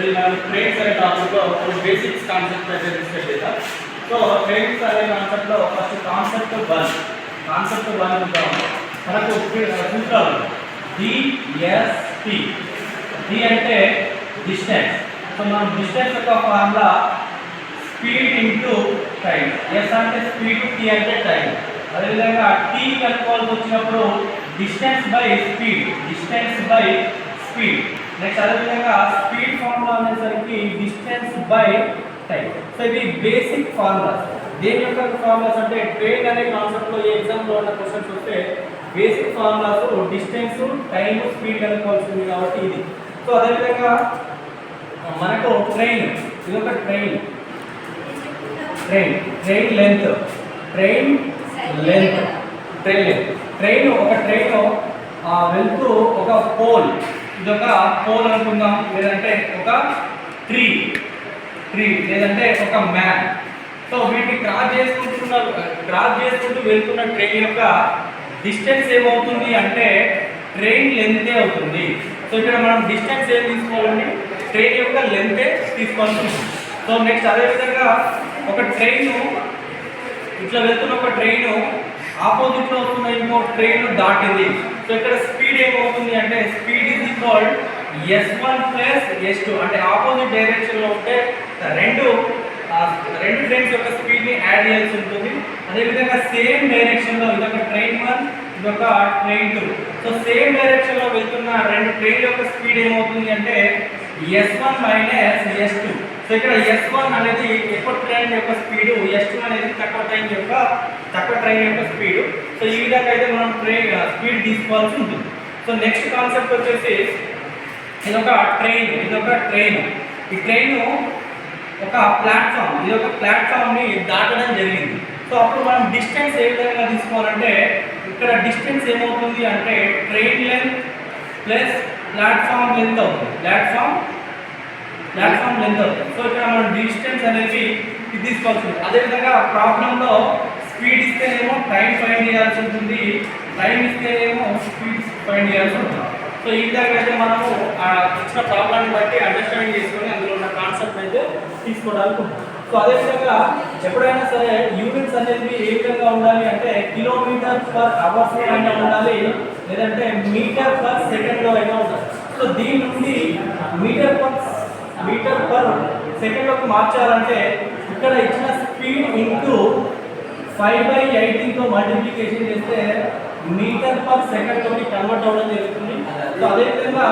ఇది మనం ట్రైన్స్ అనే టాపిక్లో కొన్ని బేసిక్స్ కాన్సెప్ట్ అయితే డిస్కస్ చేద్దాం. సో ట్రైన్స్ అనే కాన్సెప్ట్లో first concept one concept one ఉంటాం మనకు సూత్రాలు డిఎస్పి డి అంటే డిస్టెన్స్ సో మనం డిస్టెన్స్ యొక్క formula speed into time S అంటే స్పీడ్ టీ అంటే టైం అదేవిధంగా టీ కనుక్కోవాల్సి వచ్చినప్పుడు distance by speed distance by speed next అదేవిధంగా స్పీడ్ ఫార్ములా అనేసరికి డిస్టెన్స్ బై టైం సో ఇవి బేసిక్ ఫార్ములాస్ దేని యొక్క ఫార్ములాస్ అంటే ట్రైన్ అనే కాన్సెప్ట్లో ఏ ఎగ్జామ్లో ఉన్న క్వశ్చన్స్ వస్తే basic formulas distance time speed అనుకోవాల్సింది కాబట్టి ఇది. సో అదేవిధంగా మనకు ట్రైన్ ఇది ఒక train train train length train length train length train ఒక ట్రైన్ వెళ్తూ ఒక పోల్ ఇది ఒక పోల్ అనుకుందాం లేదంటే ఒక ట్రీ ట్రీ లేదంటే ఒక మ్యాన్ సో వీటిని క్రాస్ చేసుకుంటున్న క్రాస్ చేసుకుంటూ వెళ్తున్న ట్రైన్ యొక్క డిస్టెన్స్ ఏమవుతుంది అంటే ట్రైన్ లెంతే అవుతుంది. సో ఇక్కడ మనం డిస్టెన్స్ ఏం తీసుకోవాలండి? ట్రైన్ యొక్క లెంతే తీసుకోవాల్సి సో నెక్స్ట్ అదేవిధంగా ఒక ట్రైన్ ఇట్లా వెళ్తున్న ఒక ట్రైన్ ఆపోజిట్లో వస్తున్న ఇంకో ట్రైన్ దాటింది. సో ఇక్కడ స్పీడ్ ఏమవుతుంది అంటే speed is equal S one plus S two అంటే ఆపోజిట్ డైరెక్షన్లో ఉంటే రెండు రెండు ట్రైన్స్ యొక్క స్పీడ్ని యాడ్ చేయాల్సి ఉంటుంది. అదేవిధంగా సేమ్ డైరెక్షన్లో ఇదొక ట్రైన్ వన్ ఇదొక ట్రైన్ టూ సో సేమ్ డైరెక్షన్లో వెళ్తున్న రెండు ట్రైన్ యొక్క స్పీడ్ ఏమవుతుంది అంటే S one minus S two so ఇక్కడ ఎస్ వన్ అనేది ఎక్కువ ట్రైన్ యొక్క స్పీడ్ ఎస్ టూ అనేది తక్కువ ట్రైన్ యొక్క తక్కువ ట్రైన్ యొక్క స్పీడ్ సో ఈ విధంగా అయితే మనం ట్రైన్ స్పీడ్ తీసుకోవాల్సి ఉంటుంది. సో నెక్స్ట్ కాన్సెప్ట్ వచ్చేసి ఇది ఒక ట్రైన్ ఇది ఒక ట్రైన్ ఈ ట్రైన్ ఒక ప్లాట్ఫామ్ ఇది ఒక ప్లాట్ఫామ్ని దాటడం జరిగింది. సో అప్పుడు మనం డిస్టెన్స్ ఏ విధంగా తీసుకోవాలంటే ఇక్కడ డిస్టెన్స్ ఏమవుతుంది అంటే train length plus platform length అవుతుంది. ప్లాట్ఫామ్ ప్లాట్ఫామ్ లెంత్ అవుతుంది. సో ఇక్కడ మనం డిస్టెన్స్ అనేది ఇది తీసుకోవాల్సి ఉంటుంది. అదేవిధంగా ప్రాబ్లంలో స్పీడ్ ఇస్తేనేమో టైం ఫైండ్ చేయాల్సి ఉంటుంది. టైం ఇస్తేనేమో స్పీడ్ ఫైండ్ చేయాల్సి ఉంటుంది. సో ఈ విధంగా అయితే మనము ఇచ్చిన ప్రాబ్లమ్ని బట్టి అండర్స్టాండ్ చేసుకొని అందులో ఉన్న కాన్సెప్ట్ అయితే తీసుకోవడానికి ఉంటుంది. సో అదేవిధంగా ఎప్పుడైనా సరే యూనిట్స్ అనేది ఏ విధంగా ఉండాలి అంటే కిలోమీటర్ పర్ అవర్స్ అయినా ఉండాలి? లేదంటే మీటర్ పర్ సెకండ్లో అయినా ఉండాలి. సో దీని నుండి మీటర్ పర్ మీటర్ పర్ సెకండ్లోకి మార్చాలంటే ఇక్కడ ఇచ్చిన స్పీడ్ ఇంటూ ఫైవ్ బై ఎయిటీన్తో మల్టిప్లికేషన్ చేస్తే మీటర్ పర్ సెకండ్ తోటి కన్వర్ట్ అవ్వడం జరుగుతుంది. సో అదేవిధంగా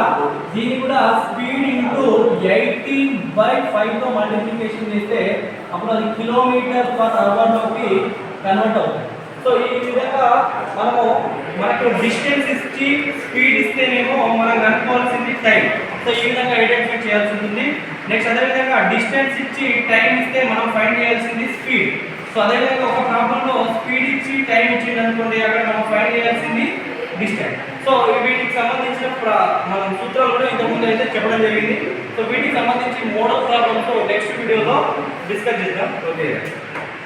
దీన్ని కూడా స్పీడ్ ఇంటూ ఎయిటీన్ బై ఫైవ్తో మల్టిప్లికేషన్ చేస్తే అప్పుడు అది కిలోమీటర్ పర్ అవర్లోకి కన్వర్ట్ అవుతుంది. సో ఈ విధంగా మనము మనకు డిస్టెన్స్ ఇచ్చి స్పీడ్ ఇస్తేనేమో మనం కనుక్కోవాల్సింది టైం సో ఈ విధంగా ఐడెంటిఫై చేయాల్సి ఉంటుంది. నెక్స్ట్ అదేవిధంగా డిస్టెన్స్ ఇచ్చి టైం ఇస్తే మనం ఫైండ్ చేయాల్సింది స్పీడ్ సో అదేవిధంగా ఒక ప్రాబ్లంలో స్పీడ్ ఇచ్చి టైం ఇచ్చింది అనుకోండి అక్కడ డిస్టెన్స్ సో వీటికి సంబంధించిన మనం సూత్రాలు కూడా ఇంతకుముందు అయితే చెప్పడం జరిగింది. సో వీటికి సంబంధించి మోడల్ ప్రాబ్లమ్స్ నెక్స్ట్ వీడియోలో డిస్కస్ చేద్దాం. ఓకే.